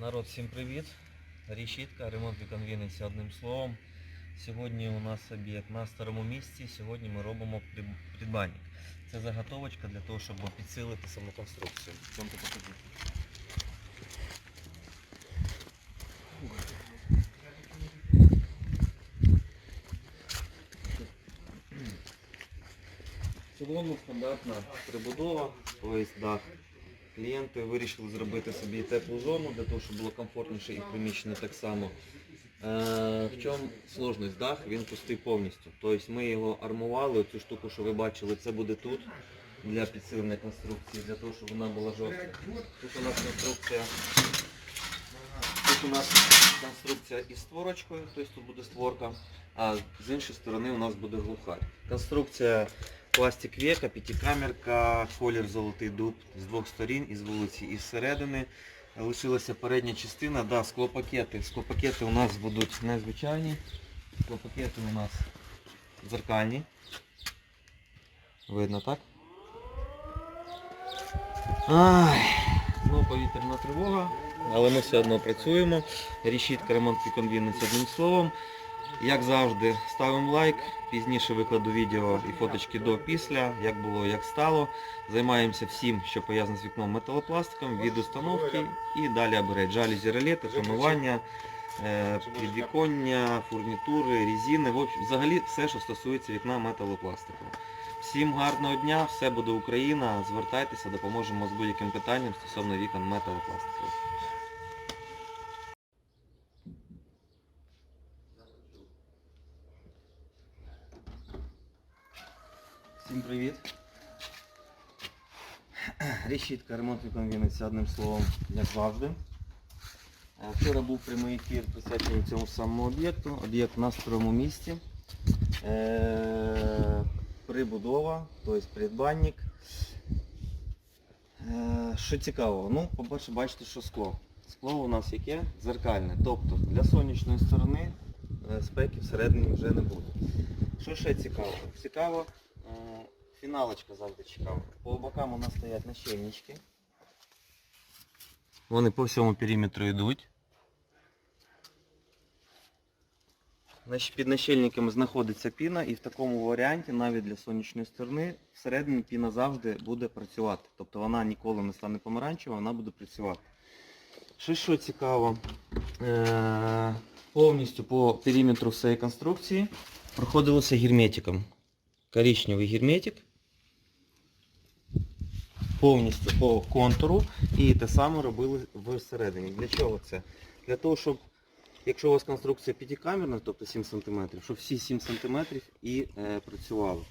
Народ, всім привіт! Рішітка, ремонт вікон Вінниці одним словом. Сьогодні у нас об'єкт на старому місці. Сьогодні ми робимо придбанник. Це заготовочка для того, щоб підсилити саму конструкцію. Цілому стандартна прибудова, тобто дах. Клієнти вирішили зробити собі теплу зону для того, щоб було комфортніше і в приміщенні так само. Е, в чому сложність? Дах він пустий повністю. Тобто ми його армували, цю штуку, що ви бачили, це буде тут для підсилення конструкції, для того, щоб вона була жорстка. Тут у нас конструкція. Тут у нас конструкція із створочкою, тобто тут буде створка, а з іншої сторони у нас буде глухарь. Конструкція пластик века, п'ятикамерка, колір золотий дуб з двох сторін, із вулиці і зсередини. Лишилася передня частина, да, склопакети. Склопакети у нас будуть незвичайні. Склопакети у нас дзеркальні. Видно, так? Ай, ну повітряна тривога, але ми все одно працюємо. Рішітка ремонт вікон Вінниці одним словом. Як завжди, ставимо лайк, пізніше викладу відео і фоточки до після, як було, як стало. Займаємося всім, що пов'язано з вікном металопластиком, від установки і далі апгрейд. Жалюзі, релети, тонування, е, підвіконня, фурнітури, резини. Взагалі все, що стосується вікна металопластику. Всім гарного дня, все буде Україна. Звертайтеся, допоможемо з будь-яким питанням стосовно вікон металопластику. Всім привіт. Рішітка, ремонт вікон Вінниці одним словом, як завжди. Е, Вчора був прямий ефір присвячений цьому самому об'єкту. Об'єкт на старому місці. Е, Прибудова, тобто придбанник. Е, Що цікаво, ну, по-перше, бачите, що скло. Скло у нас яке? Дзеркальне. Тобто для сонячної сторони спеки всередині вже не буде. Що ще цікаво? Цікаво, фіналочка завжди цікава. По бокам у нас стоять нащільнички. Вони по всьому периметру йдуть. Під нащільниками знаходиться піна і в такому варіанті навіть для сонячної сторони всередині піна завжди буде працювати. Тобто вона ніколи не стане помаранчева, вона буде працювати. Що що цікаво, е- повністю по периметру всієї конструкції проходилося герметиком. Коричневий герметик. Повністю по контуру і те саме робили всередині. Для чого це? Для того, щоб якщо у вас конструкція п'ятикамерна, тобто 7 см, щоб всі 7 см і е, працювали.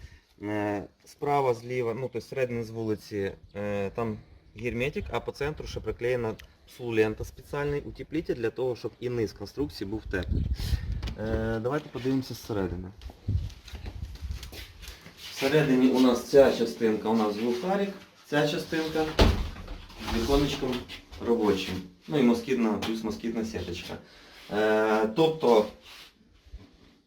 Е, справа, зліва, ну тобто середини з вулиці, е, там герметик, а по центру ще приклеєна псулента спеціальний утеплитель для того, щоб і низ конструкції був теплий. Е, давайте подивимося зсередини. Всередині у нас ця частинка у нас глухарик, ця частинка з віконечком робочим. Ну і москітна, плюс москітна сіточка. Е, тобто,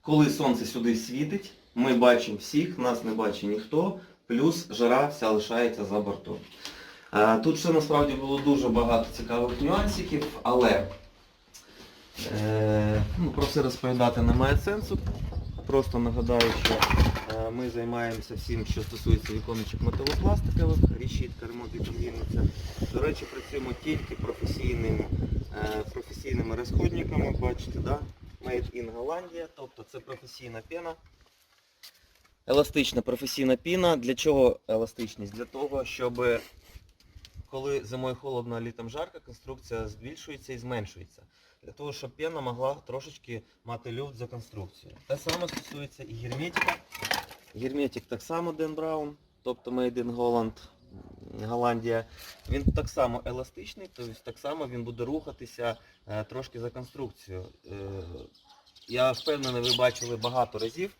коли сонце сюди світить, ми бачимо всіх, нас не бачить ніхто, плюс жара вся лишається за бортом. Е, тут ще насправді було дуже багато цікавих нюансиків, але е, ну, про все розповідати немає сенсу. Просто нагадаю, що ми займаємося всім, що стосується віконечок металопластикових, рішітка, ремонт вікон. До речі, працюємо тільки професійними, е, професійними розходниками, бачите, да? Made in Голландія, тобто це професійна пена. Еластична професійна піна. Для чого еластичність? Для того, щоб коли зимою холодно, а літом жарко, конструкція збільшується і зменшується. Для того, щоб пена могла трошечки мати люфт за конструкцію. Те саме стосується і герметика. Герметик так само Ден Браун, тобто Made in Holland, Голландія. Він так само еластичний, тобто так само він буде рухатися е, трошки за конструкцію. Е, я впевнений, ви бачили багато разів,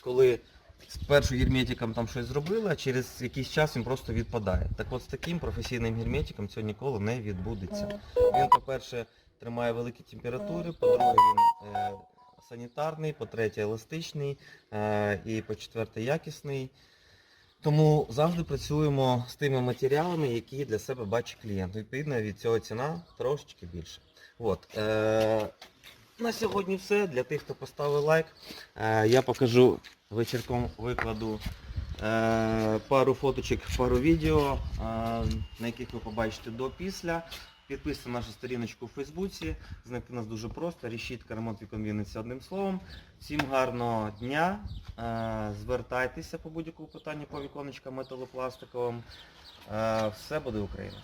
коли спершу герметиком там щось зробили, а через якийсь час він просто відпадає. Так от з таким професійним герметиком цього ніколи не відбудеться. Він, по-перше, тримає великі температури, по-друге, він е, санітарний, по-третє, еластичний, е, і по-четверте, якісний. Тому завжди працюємо з тими матеріалами, які для себе бачить клієнт. Відповідно, від цього ціна трошечки більше. От, е- на сьогодні все. Для тих, хто поставив лайк, е- я покажу вечірком викладу е- пару фоточок, пару відео, е- на яких ви побачите до-після. Підписуйтесь на нашу сторіночку у Фейсбуці. Знайти нас дуже просто. Рішітка ремонт вікон Вінниці одним словом. Всім гарного дня. Е, Звертайтеся по будь-якому питанню по віконечкам металопластиковим. Е, Все буде Україна.